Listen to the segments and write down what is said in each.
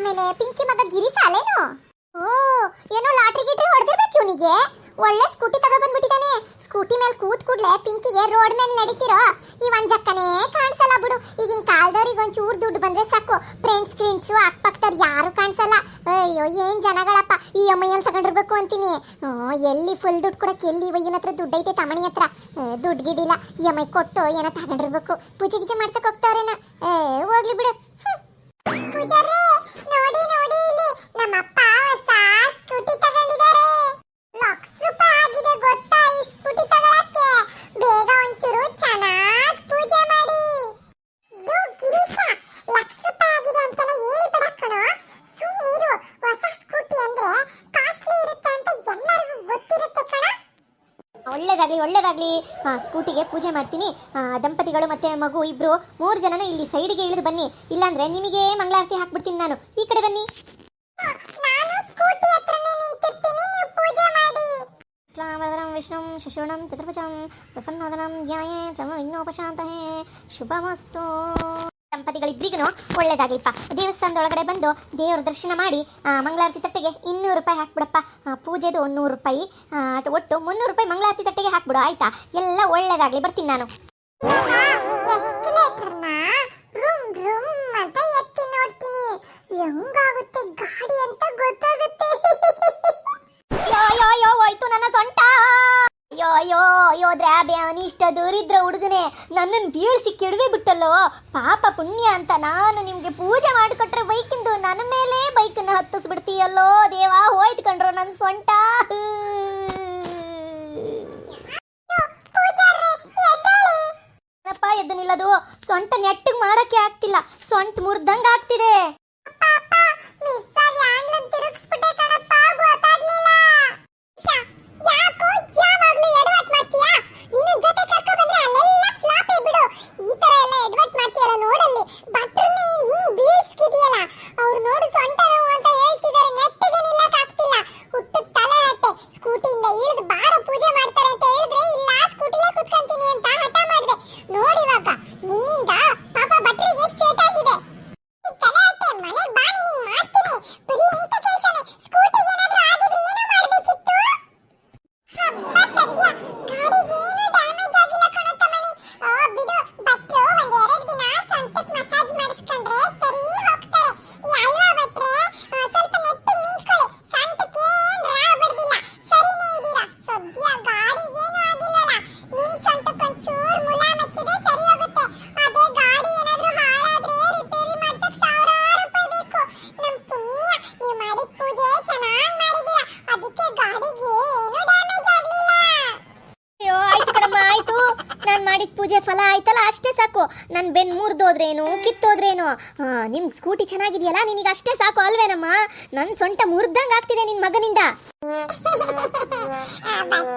ಆಮೇಲೆ ಪಿಂಕಿ ಮಗ ಗಿರಿ ಸಾಲೇನು ಓ, ಏನೋ ಲಾಟ್ರಿ ಗಿಟ್ರಿ ಹೊಡೆದಿರ್ಬೇಕು ಇವನಿಗೆ. ಒಳ್ಳೆ ಸ್ಕೂಟಿ ತಗೊಬಂದ್ಬಿಟ್ಟಿದ್ದಾನೆ ಸ್ಕೂಟಿ ಮೇಲೆ ಕೂತ್ ಕೂಡ್ಲೆ ಪಿಂಕಿಗೆ ರೋಡ್ ಮೇಲೆ ನಡೀತಿರೋ ಈ ಒಂದ್ ಜಕ್ಕನೇ ಕಾಣಿಸಲ್ಲ ಬಿಡು. ಈಗಿನ ಕಾಲದವ್ರಿಗೆ ಒಂಚೂರು ದುಡ್ಡು ಬಂದ್ರೆ ಸಾಕು. ಫ್ರೆಂಡ್ಸ್ ಫ್ರೆಂಡ್ಸು ಅಕ್ಕಪಕ್ಕದವ್ರು ಯಾರು ಕಾಣಿಸಲ್ಲ. ಅಯ್ಯೋ, ಏನ್ ಜನಗಳಪ್ಪ. ಈ ಅಮ್ಮಯ್ಯಲ್ಲಿ ತಗೊಂಡಿರ್ಬೇಕು ಅಂತೀನಿ. ಎಲ್ಲಿ ಫುಲ್ ದುಡ್ಡು ಕೊಡಕ್ಕೆ ಎಲ್ಲಿ ಇವಯ್ಯನ ಹತ್ರ ದುಡ್ಡು ಐತೆ ತಮಣಿ ಹತ್ರ. ದುಡ್ಡು ಗಿಡಿಲ್ಲ ಈ ಎಂ ಕೊಟ್ಟು ಏನೋ ತಗೊಂಡಿರ್ಬೇಕು. ಪೂಜೆ ಗಿಜೆ ಮಾಡ್ಸಕ್ ಹೋಗ್ತಾವ್ರೇನ? ಹೋಗ್ಲಿ ಬಿಡು. ಪೂಜಾರಿ ನೋಡಿ ನೋಡಿ ಇಲ್ಲಿ ನಮ್ಮಪ್ಪ ಹೊಸ ಸ್ಕೂಟಿ ಒಳ್ಳೇದಾಗ್ಲಿ ಒಳ್ಳೇದಾಗಲಿ. ಸ್ಕೂಟಿಗೆ ಪೂಜೆ ಮಾಡ್ತೀನಿ. ದಂಪತಿಗಳು ಮತ್ತೆ ಮಗು ಇಬ್ರು ಮೂರು ಜನನ ಇಲ್ಲಿ ಸೈಡ್ಗೆ ಇಳಿದು ಬನ್ನಿ. ಇಲ್ಲಾಂದ್ರೆ ನಿಮಗೆ ಮಂಗಳಾರತಿ ಹಾಕ್ಬಿಡ್ತೀನಿ ನಾನು. ಈ ಕಡೆ ಬನ್ನಿ. ರಾಮದರಂ ವಿಷ್ಣುಂ ಶಶಿವಣಂ ಚತುರ್ಭುಜಂ ಪ್ರಸನ್ನವದನಂ ಧ್ಯಾಯೇ ತಮ ವಿಘ್ನೋಪಶಾಂತಹೇ ಶುಭಮಸ್ತು. ದಂಪತಿಗಳಿಬ್ಬರಿಗೂ ಒಳ್ಳೇದಾಗ್ಲಿಪ್ಪ. ದೇವಸ್ಥಾನದೊಳಗಡೆ ಬಂದು ದೇವರ ದರ್ಶನ ಮಾಡಿ ಮಂಗಳಾರತಿ ತಟ್ಟೆಗೆ ಇನ್ನೂರು ರೂಪಾಯಿ ಹಾಕ್ಬಿಡಪ್ಪ. ಪೂಜೆದು ನೂರು ರೂಪಾಯಿ ಒಟ್ಟು ಮುನ್ನೂರು ರೂಪಾಯಿ ಮಂಗಳಾರತಿ ತಟ್ಟೆಗೆ ಹಾಕ್ಬಿಡು, ಆಯ್ತಾ? ಎಲ್ಲ ಒಳ್ಳೇದಾಗ್ಲಿ, ಬರ್ತೀನಿ ನಾನು. ಅಂತ ಎತ್ತಿ ನೋಡ್ತೀನಿ. ಹೆಂಗಾಗುತ್ತೆ ಗಾಡಿ ಅಂತ ಗೊತ್ತಾಗುತ್ತೆ ಅಯ್ಯೋ ಅಯ್ಯೋ ಅಯ್ಯೋ ಹೋಯ್ತು ನನ್ನ ಸೊಂಟ ಅಯ್ಯೋ ಅಯ್ಯೋ ಅಯ್ಯೋ ಇಷ್ಟ ದೂರಿದ್ರ ಹುಡುಗನೇ ನನ್ನನ್ನು ಬೀಳ್ಸಿ ಕೆಡವೆ ಬಿಟ್ಟಲ್ಲೋ? ಪಾಪ ಪುಣ್ಯ ಅಂತ ನಾನು ನಿಮಗೆ ಪೂಜೆ ಮಾಡಿಕೊಟ್ರೆ ಬೈಕಿಂದು ನನ್ನ ಮೇಲೆ ಬೈಕನ್ನ ಹತ್ತಿಸ್ಬಿಡ್ತೀಯಲ್ಲೋ? ದೇವಾ ಹೋಯ್ತು ಕಂಡ್ರು ನನ್ನ ಸೊಂಟ ಎದ್ದು ಸೊಂಟ ನೆಟ್ಟಿಗೆ ಮಾಡಕ್ಕೆ ಆಗ್ತಿಲ್ಲ. ಸೊಂಟ ಮುರಿದಂಗೆ ಆಗ್ತಿದೆ ಮಾಡಿದ ಪೂಜೆ ಫಲ ಆಯ್ತಲ್ಲ ಅಷ್ಟೇ ಸಾಕು. ನನ್ನ ಬೆನ್ ಮುರಿದೋದ್ರೇನು ಕಿತ್ತೋದ್ರೇನು? ಆ, ನಿಮ್ ಸ್ಕೂಟಿ ಚೆನ್ನಾಗಿದೆಯಲ್ಲ ನಿನಗೆ ಅಷ್ಟೇ ಸಾಕು ಅಲ್ವೇನಮ್ಮ? ನನ್ನ ಸೊಂಟ ಮುರಿದಂಗೆ ಆಗ್ತಿದೆ ನಿನ್ನ ಮಗನಿಂದ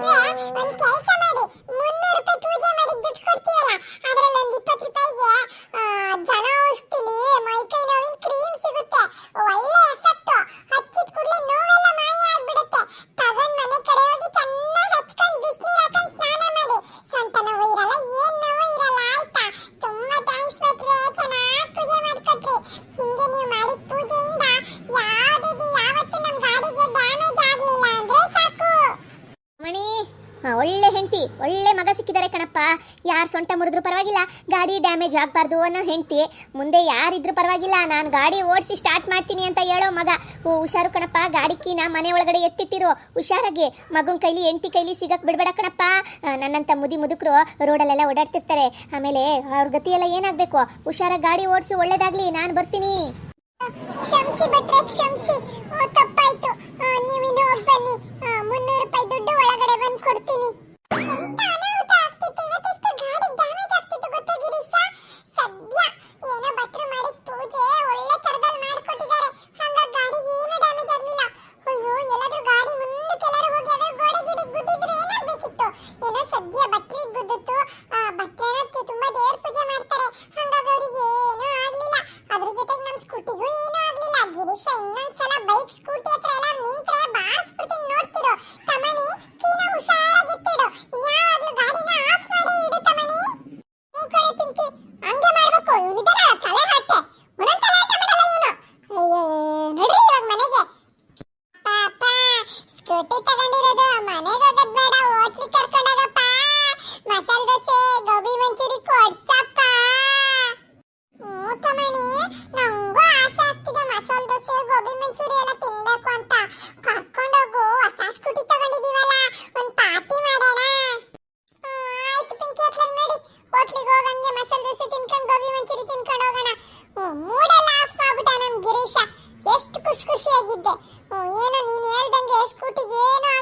ಒಳ್ಳೆ ಮಗ ಸಿಕ್ಕಿದ್ದಾರೆ ಕಣಪ್ಪ. ಯಾರು ಸೊಂಟ ಮುರಿದ್ರು ಪರವಾಗಿಲ್ಲ, ಗಾಡಿ ಡ್ಯಾಮೇಜ್ ಆಗಬಾರ್ದು ಅನ್ನೋ ಹೆಂಡತಿ. ಮುಂದೆ ಯಾರಿದ್ರು ಪರವಾಗಿಲ್ಲ, ನಾನು ಗಾಡಿ ಓಡಿಸಿ ಸ್ಟಾರ್ಟ್ ಮಾಡ್ತೀನಿ ಅಂತ ಹೇಳೋ ಮಗ. ಹುಷಾರು ಕಣಪ್ಪ, ಗಾಡಿ ಮನೆ ಒಳಗಡೆ ಎತ್ತಿಟ್ಟಿರು. ಹುಷಾರಾಗಿ, ಮಗನ ಕೈಲಿ, ಹೆಂಡತಿ ಕೈಲಿ ಸಿಗಕ್ಕೆ ಬಿಡಬೇಡ ಕಣಪ್ಪ. ನನ್ನಂತ ಮುದಿ ಮುದುಕರು ರೋಡಲ್ಲೆಲ್ಲ ಓಡಾಡ್ತಿರ್ತಾರೆ. ಆಮೇಲೆ ಅವ್ರ ಗತಿಯೆಲ್ಲ ಏನಾಗಬೇಕು? ಹುಷಾರಾಗಿ ಗಾಡಿ ಓಡಿಸು, ಒಳ್ಳೇದಾಗಲಿ, ನಾನು ಬರ್ತೀನಿ. ಕ್ಷಮಿಸಿ ಬಿಟ್ರೆ ಕ್ಷಮಿಸಿ. ತಪ್ಪಾಯ್ತು. ನೀವು ಇನ್ನೂ ಬನ್ನಿ. ಖುಷಿ ಖುಷಿಯಾಗಿದ್ದೆ ಏನೋ ನೀನು ಹೇಳ್ದಂಗೆ ಸ್ಕೂಟಿಗೆ ಏನೋ